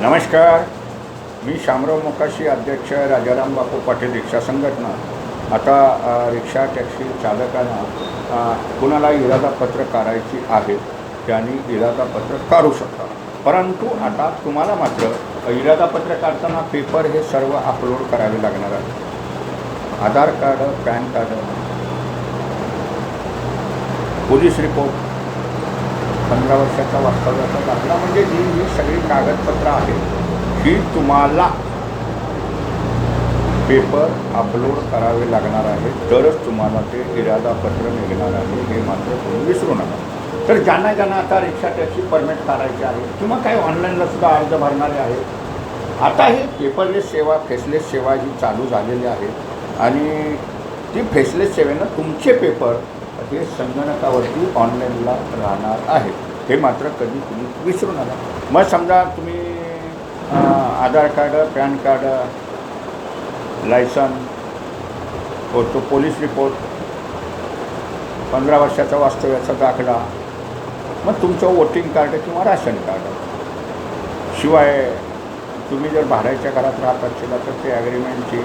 नमस्कार. मी शामराव मोकाशी अध्यक्ष राजाराम बापू पाटील रिक्षा संघटना. आता रिक्षा टॅक्सी चालकांना कुणाला इरादापत्र काढायची आहे त्यांनी इरादापत्र काढू शकता. परंतु आता तुम्हाला मात्र इरादापत्र काढताना पेपर हे सर्व अपलोड करावे लागणार आहे Aadhaar card PAN card. Police report पंधरा वर्षाचा वास्तव्याचा दाखला म्हणजे जी ही सगळी कागदपत्रं आहेत ही तुम्हाला पेपर अपलोड करावे लागणार आहे तरच तुम्हाला ते इरादापत्र निघणार आहे हे मात्र तुम्ही विसरू नका. तर ज्यांना ज्यांना आता रिक्षा टॅक्सी परमिट काढायची आहे किंवा काही ऑनलाईनला सुद्धा अर्ज भरणारे आहेत आता ही पेपरलेस सेवा फेसलेस सेवा ही चालू झालेली आहे आणि ती फेसलेस सेवेनं तुमचे पेपर हे संगणकावरती ऑनलाईनला राहणार आहे हे मात्र कधी तुम्ही विसरू नका. मग समजा तुम्ही Aadhaar card PAN card licence हो, तो पोलीस रिपोर्ट पंधरा वर्षाचा वास्तव्याचा दाखला मग तुमचं वोटिंग कार्ड किंवा राशन कार्ड. शिवाय तुम्ही जर भाड्याच्या घरात राहत असेल तर ते ॲग्रीमेंटची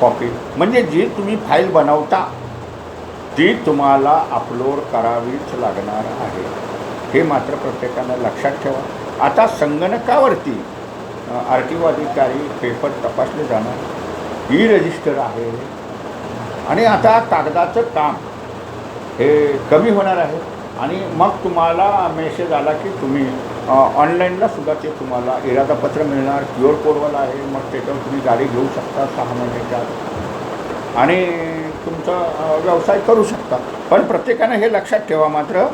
कॉपी म्हणजे जी तुम्ही फाईल बनवता ती तुम्हाला अपलोड करावीच लागणार आहे. हे मात्र प्रत्येकानं लक्षात ठेवा. आता संगणकावरती आर टी ओ अधिकारी पेपर तपासले जाणार. ई रजिस्टर आहे. आणि आता कागदाचं काम हे कमी होणार आहे. आणि मग तुम्हाला मेसेज आला की तुम्ही ऑनलाईनला सुद्धा ते तुम्हाला इरादापत्र मिळणार. क्यू आर कोडवाला आहे. मग त्याच्यावर तुम्ही गाडी घेऊ शकता सहा महिन्याच्या आणि तुमचा व्यवसाय करू शकता. पण प्रत्येकानं हे लक्षात ठेवा मात्र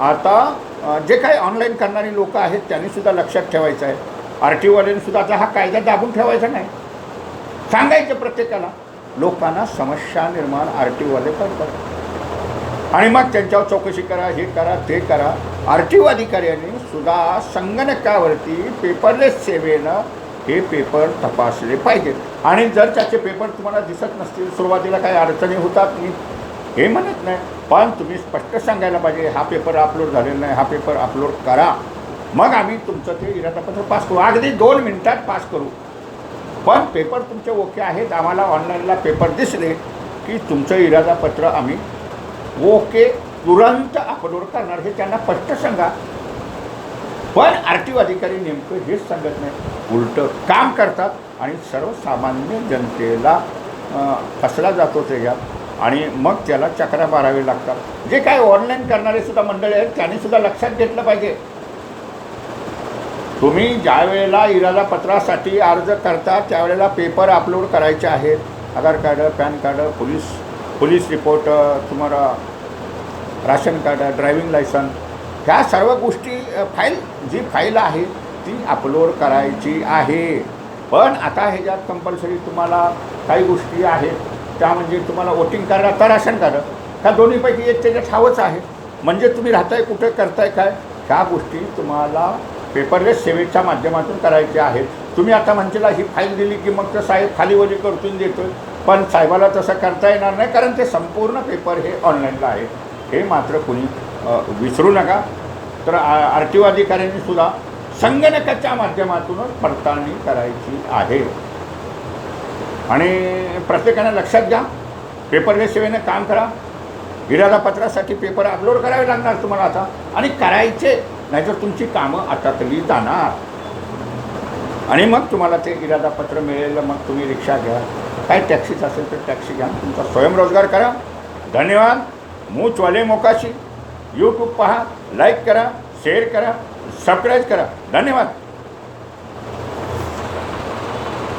आता जे काही ऑनलाईन करणारी लोक आहेत त्यांनीसुद्धा लक्षात ठेवायचं आहे. आर टी ओवाल्यांनीसुद्धा आता हा कायदा दाबून ठेवायचा नाही. सांगायचं प्रत्येकाला लोकांना समस्या निर्माण आर टी ओवाले करतात. आणि मग त्यांच्यावर चौकशी करा हे करा ते करा. आर टी ओ अधिकाऱ्यांनी सुद्धा संगणकावरती पेपरलेस सेवेनं हे पेपर तपासले पाहिजेत. आणि जर त्याचे पेपर तुम्हाला दिसत नसतील सुरुवातीला काही अडचणी होतात मी हे म्हणत नाही. पण तुम्ही स्पष्ट सांगायला पाहिजे हा पेपर अपलोड झालेला नाही हा पेपर अपलोड करा. मग आम्ही तुमचं ते इरादापत्र पास करू. अगदी दोन मिनिटात पास करू. पण पेपर तुमचे ओके आहेत. आम्हाला ऑनलाईनला पेपर दिसले की तुमचं इरादापत्र आम्ही ओके तुरंत अपलोड करणार. हे त्यांना स्पष्ट सांगा. पण आर टी ओ अधिकारी नेमकं हेच सांगत नाही. उलटं काम करतात आणि सर्वसामान्य जनतेला फसला जातो त्याच्यात आणि मग त्याला चक्रा मारावे लागतात. जे काय ऑनलाईन करणारे सुद्धा मंडळी आहेत त्यांनी सुद्धा लक्षात घेतलं पाहिजे. तुम्ही ज्या वेळेला इरादापत्रासाठी अर्ज करता त्यावेळेला पेपर अपलोड करायचे आहेत. Aadhaar card PAN card police police report तुम्हाला राशन कार्ड ड्रायव्हिंग लायसन ह्या सर्व गोष्टी फाईल जी फाईल आहे ती अपलोड करायची आहे. पण आता ह्याच्यात कंपल्सरी तुम्हाला काही गोष्टी आहेत. त्या म्हणजे तुम्हाला वोटिंग कार्ड आता राशन कार्ड. ह्या दोन्हीपैकी एक त्याच्यात ठावच आहे. म्हणजे तुम्ही राहताय कुठे करताय काय? ह्या गोष्टी तुम्हाला पेपरलेस सेवेच्या माध्यमातून करायच्या आहेत. तुम्ही आता म्हणशीला ही फाईल दिली की मग तर साहेब खालीवरी करतून देतोय. पण साहेबाला तसं करता येणार नाही कारण ते संपूर्ण पेपर हे ऑनलाईनला आहे हे मात्र कुणी विसरू नका. तर आर टी ओ अधिकाऱ्यांनी सुद्धा संगणकाच्या माध्यमातूनच पडताळणी करायची आहे. आणि प्रत्येकानं लक्षात घ्या. पेपरलेस सेवेनं काम करा. इरादापत्रासाठी पेपर अपलोड करावे लागणार तुम्हाला आता. आणि करायचे नाहीतर तुमची कामं आटातली जाणार. आणि मग तुम्हाला ते इरादापत्र मिळेल मग तुम्ही रिक्षा घ्या. काय टॅक्सीच असेल तर टॅक्सी घ्या. तुमचा स्वयंरोजगार करा. धन्यवाद. मूचवाले मोकाशी. यूट्यूब पहा. लाईक करा. शेअर करा. सबस्क्राईब करा. धन्यवाद.